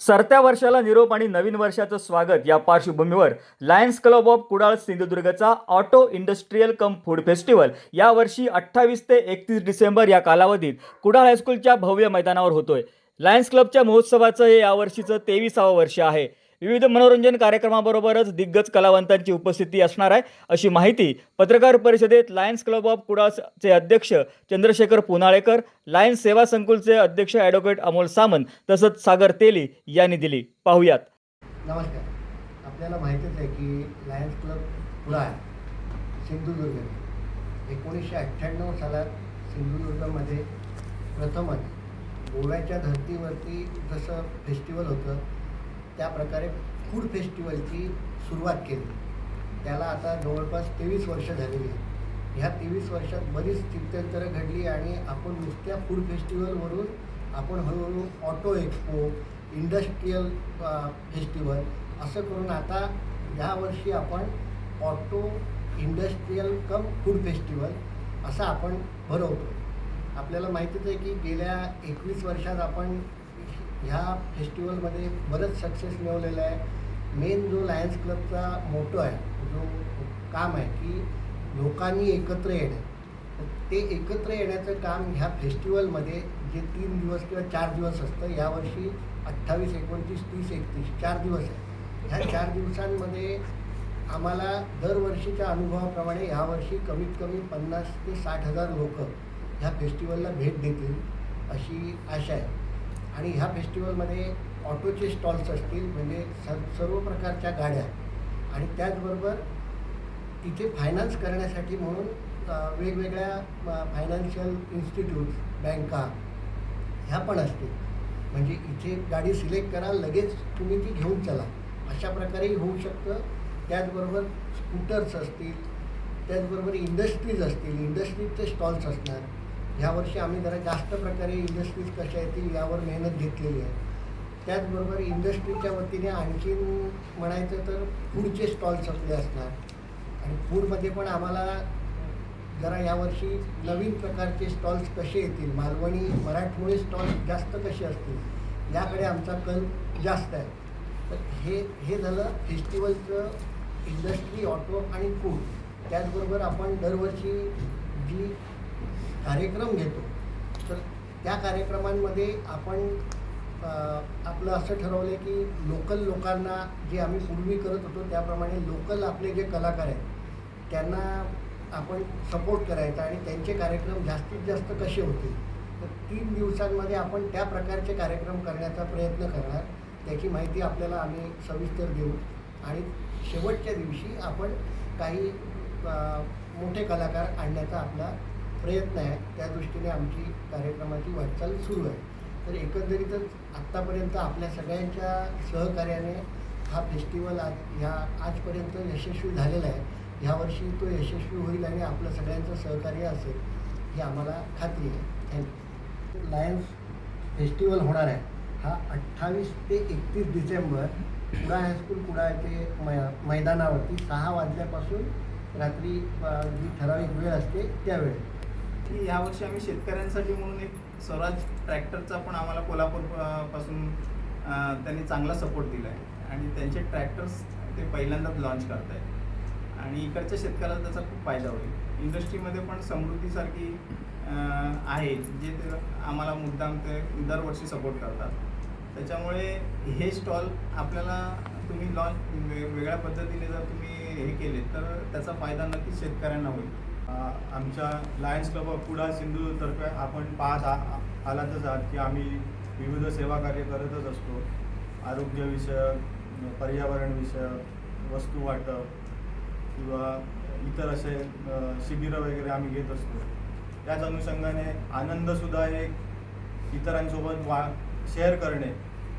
सरत्या वर्षाला निरोप आणि नवीन वर्षाचं स्वागत या पार्श्वभूमीवर Lions club of Kudal सिंधुदुर्गचा auto industrial cum food festival यावर्षी अठ्ठावीस ते एकतीस डिसेंबर या कालावधीत कुडाळ हायस्कूलच्या भव्य मैदानावर होतोय. लायन्स क्लबच्या महोत्सवाचं हे यावर्षीचं तेविसावं वर्ष आहे. विविध मनोरंजन कार्यक्रमाबरोबरच दिग्गज कलावंतांची उपस्थिती असणार आहे अशी माहिती पत्रकार परिषदेत लायन्स क्लब ऑफ कुडाचे अध्यक्ष चंद्रशेखर पुनाळेकर लायन्स सेवा संकुलचे अध्यक्ष ॲडव्होकेट अमोल सामंत तसंच सागर तेली यांनी दिली. पाहुयात. नमस्कार. आपल्याला माहितीच आहे की लायन्स क्लब कुडाळ सिंधुदुर्ग एकोणीसशे अठ्ठ्याण्णव सालात सिंधुदुर्गमध्ये प्रथमच गोव्याच्या धर्तीवरती जसं फेस्टिवल होतं त्या प्रकारे फूड फेस्टिवलची सुरुवात केली. त्याला आता जवळपास तेवीस वर्ष झालेली आहेत. ह्या तेवीस वर्षात बरीच स्थित्यंतरं घडली आणि आपण नुसत्या फूड फेस्टिवलवरून आपण हळूहळू ऑटो एक्सपो इंडस्ट्रीयल फेस्टिवल असं करून आता यावर्षी आपण auto industrial cum food festival असं आपण भरवतो आपल्याला माहितीच आहे की गेल्या एकवीस वर्षात आपण ह्या फेस्टिवलमध्ये बरंच सक्सेस मिळवलेला आहे. मेन जो लायन्स क्लबचा मोटो आहे जो काम आहे की लोकांनी एकत्र येणं. ते एकत्र येण्याचं काम ह्या फेस्टिवलमध्ये जे तीन दिवस किंवा चार दिवस असतं यावर्षी अठ्ठावीस एकोणतीस तीस एकतीस चार दिवस आहे. ह्या चार दिवसांमध्ये आम्हाला दरवर्षीच्या अनुभवाप्रमाणे यावर्षी कमीत कमी पन्नास ते साठ हजार लोक ह्या फेस्टिवलला भेट देतील अशी आशा आहे. आणि ह्या फेस्टिवलमध्ये ऑटोचे स्टॉल्स असतील म्हणजे स सर्व प्रकारच्या गाड्या. आणि त्याचबरोबर तिथे फायनान्स करण्यासाठी म्हणून वेगवेगळ्या फायनान्शियल इन्स्टिट्यूट्स बँका ह्या पण असतील. म्हणजे इथे गाडी सिलेक्ट करा लगेच तुम्ही ती घेऊन चला. अशा प्रकारेही होऊ शकतं. त्याचबरोबर स्कूटर्स असतील त्याचबरोबर इंडस्ट्रीज असतील इंडस्ट्रीजचे स्टॉल्स असणार. यावर्षी आम्ही जरा जास्त प्रकारे इंडस्ट्रीज कशा येतील यावर मेहनत घेतलेली आहे. त्याचबरोबर इंडस्ट्रीच्या वतीने आणखीन म्हणायचं तर फूडचे स्टॉल्स आपले असणार. आणि फूडमध्ये पण आम्हाला जरा यावर्षी नवीन प्रकारचे स्टॉल्स कसे येतील? मालवणी मराठमोळी स्टॉल्स जास्त कसे असतील? याकडे आमचा कल जास्त आहे. तर हे हे झालं फेस्टिवलचं इंडस्ट्री ऑटो आणि फूड त्याचबरोबर आपण दरवर्षी जी कार्यक्रम घेतो. तर त्या कार्यक्रमांमध्ये आपण आपलं असं ठरवलं की लोकल लोकांना जे आम्ही पूर्वी करत होतो त्याप्रमाणे लोकल आपले जे कलाकार आहेत त्यांना आपण सपोर्ट करायचा आणि त्यांचे कार्यक्रम जास्तीत जास्त कसे होतील तर तीन दिवसांमध्ये आपण त्या प्रकारचे कार्यक्रम करण्याचा प्रयत्न करणार. त्याची माहिती आपल्याला आम्ही सविस्तर देऊ. आणि शेवटच्या दिवशी आपण काही मोठे कलाकार आणण्याचा आपला प्रयत्न आहे. त्या दृष्टीने आमची कार्यक्रमाची वाटचाल सुरू आहे. तर एकंदरीतच आत्तापर्यंत आपल्या सगळ्यांच्या सहकार्याने हा फेस्टिवल आज ह्या आजपर्यंत यशस्वी झालेला आहे. ह्यावर्षी तो यशस्वी होईल आणि आपलं सगळ्यांचं सहकार्य असेल ही आम्हाला खात्री आहे. थँक्यू लायन्स फेस्टिवल होणार आहे. हा अठ्ठावीस ते एकतीस डिसेंबर कुडा हायस्कूल कुडाळचे मै मैदानावरती सहा वाजल्यापासून रात्री जी ठराविक वेळ असते त्यावेळेस की यावर्षी आम्ही शेतकऱ्यांसाठी म्हणून एक स्वराज ट्रॅक्टरचा पण आम्हाला कोल्हापूरपासून त्यांनी चांगला सपोर्ट दिला आहे आणि त्यांचे ट्रॅक्टर्स ते पहिल्यांदाच लॉन्च करत आहेत आणि इकडच्या शेतकऱ्याला त्याचा खूप फायदा होईल. इंडस्ट्रीमध्ये पण समृद्धीसारखी आहे जे ते आम्हाला मुद्दाम ते दरवर्षी सपोर्ट करतात. त्याच्यामुळे हे स्टॉल आपल्याला तुम्ही लॉन्च वेगळ्या पद्धतीने जर तुम्ही हे केले तर त्याचा फायदा नक्कीच शेतकऱ्यांना होईल. आमच्या लायन्स क्लब ऑफ कुडा सिंधुदुर्गतर्फे आपण पाहत आ आलातच आहात की आम्ही विविध सेवा कार्य करतच असतो. आरोग्यविषयक पर्यावरणविषयक वस्तू वाटप किंवा इतर असे शिबिरं वगैरे आम्ही घेत असतो. त्याच अनुषंगाने आनंदसुद्धा एक इतरांसोबत वा शेअर करणे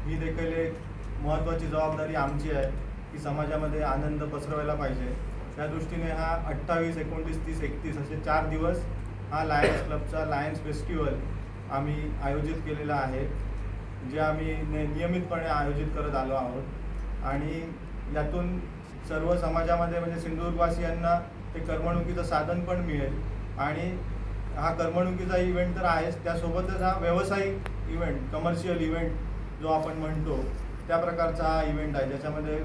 ही देखील एक महत्त्वाची जबाबदारी आमची आहे की समाजामध्ये आनंद पसरवायला पाहिजे. त्या दृष्टीने हा अठ्ठावीस एकोणतीस तीस एकतीस असे चार दिवस हा लायन्स क्लबचा लायन्स फेस्टिवल आम्ही आयोजित केलेला आहे जे आम्ही ने नियमितपणे आयोजित करत आलो आहोत. आणि यातून सर्व समाजामध्ये म्हणजे सिंधुदुर्गवासियांना ते करमणुकीचं साधन पण मिळेल. आणि हा करमणुकीचा इव्हेंट तर आहेच त्यासोबतच हा व्यावसायिक इव्हेंट कमर्शियल इव्हेंट जो आपण म्हणतो त्या प्रकारचा हा इव्हेंट आहे ज्याच्यामध्ये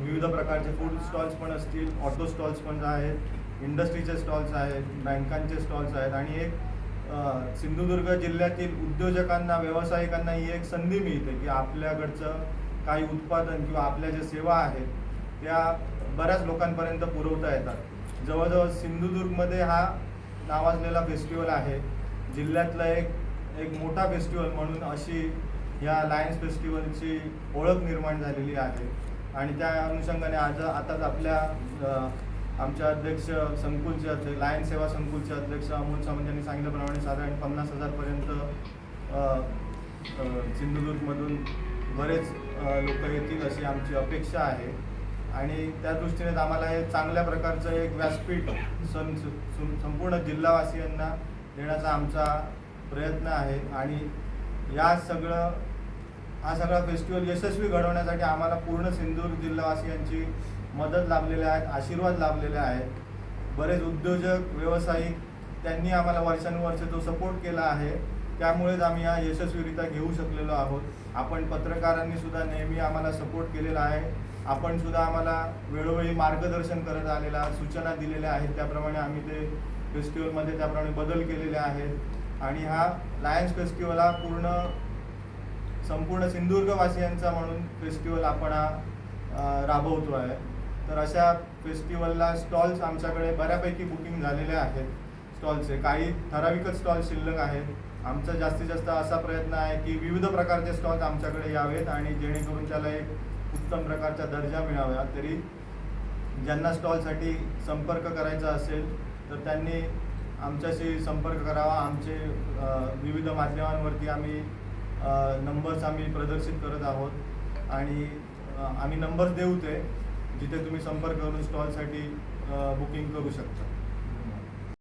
विविध प्रकारचे फूड स्टॉल्स पण असतील ऑटो स्टॉल्स पण आहेत इंडस्ट्रीचे स्टॉल्स आहेत बँकांचे स्टॉल्स आहेत आणि एक सिंधुदुर्ग जिल्ह्यातील उद्योजकांना व्यावसायिकांना ही एक संधी मिळते की आपल्याकडचं काही उत्पादन किंवा आपल्या ज्या सेवा आहेत त्या बऱ्याच लोकांपर्यंत पुरवता येतात. जवळजवळ सिंधुदुर्गमध्ये हा नावाजलेला फेस्टिवल आहे. जिल्ह्यातला एक एक मोठा फेस्टिवल म्हणून अशी या लायन्स फेस्टिवलची ओळख निर्माण झालेली आहे. आणि त्या अनुषंगाने आज आताच आपल्या आमच्या आमचे अध्यक्ष संकुलचे अध्यक्ष लायन सेवा संकुलचे अध्यक्ष अमोल सावंत यांनी सांगितल्याप्रमाणे साधारण पन्नास हजारपर्यंत सिंधुदुर्गमधून बरेच लोक येतील अशी आमची अपेक्षा आहे. आणि त्या दृष्टीने आम्हाला हे चांगल्या प्रकारचं एक व्यासपीठ सं- संपूर्ण जिल्हावासियांना देण्याचा आमचा प्रयत्न आहे. आणि या सगळं हा सगळा फेस्टिवल यशस्वी घडवण्यासाठी आम्हाला पूर्ण सिंधुदुर्ग जिल्हावासियांची मदत लाभलेली आहेत आशीर्वाद लाभलेले आहेत बरेच उद्योजक व्यावसायिक त्यांनी आम्हाला वर्षानुवर्ष जो सपोर्ट केला आहे. त्यामुळेच आम्ही हा यशस्वीरित्या घेऊ शकलेलो आहोत. आपण पत्रकारांनी सुद्धा नेहमी आम्हाला सपोर्ट केलेला आहे. आपण सुद्धा आम्हाला वेळोवेळी मार्गदर्शन करत आलेला सूचना दिलेल्या आहेत. त्याप्रमाणे आम्ही ते फेस्टिवलमध्ये त्याप्रमाणे बदल केलेले आहेत. आणि हा लायन्स फेस्टिवल हा पूर्ण संपूर्ण सिंधुदुर्गवासियांचा म्हणून फेस्टिवल आपण हा राबवतो आहे. तर अशा फेस्टिवलला स्टॉल्स आमच्याकडे बऱ्यापैकी बुकिंग झालेले आहेत. स्टॉल्सचे काही ठराविकच स्टॉल शिल्लक आहेत. आमचा जास्तीत जास्त असा प्रयत्न आहे की विविध प्रकारचे स्टॉल्स आमच्याकडे यावेत आणि जेणेकरून त्याला एक उत्तम प्रकारचा दर्जा मिळावा. तरी ज्यांना स्टॉलसाठी संपर्क करायचा असेल तर त्यांनी आमच्याशी संपर्क करावा. आमचे विविध माध्यमांवरती आम्ही नंबर्स आम्ही प्रदर्शित करत आहोत. आणि आम्ही नंबर्स देऊ ते जिथे तुम्ही संपर्क करून स्टॉलसाठी बुकिंग करू शकता.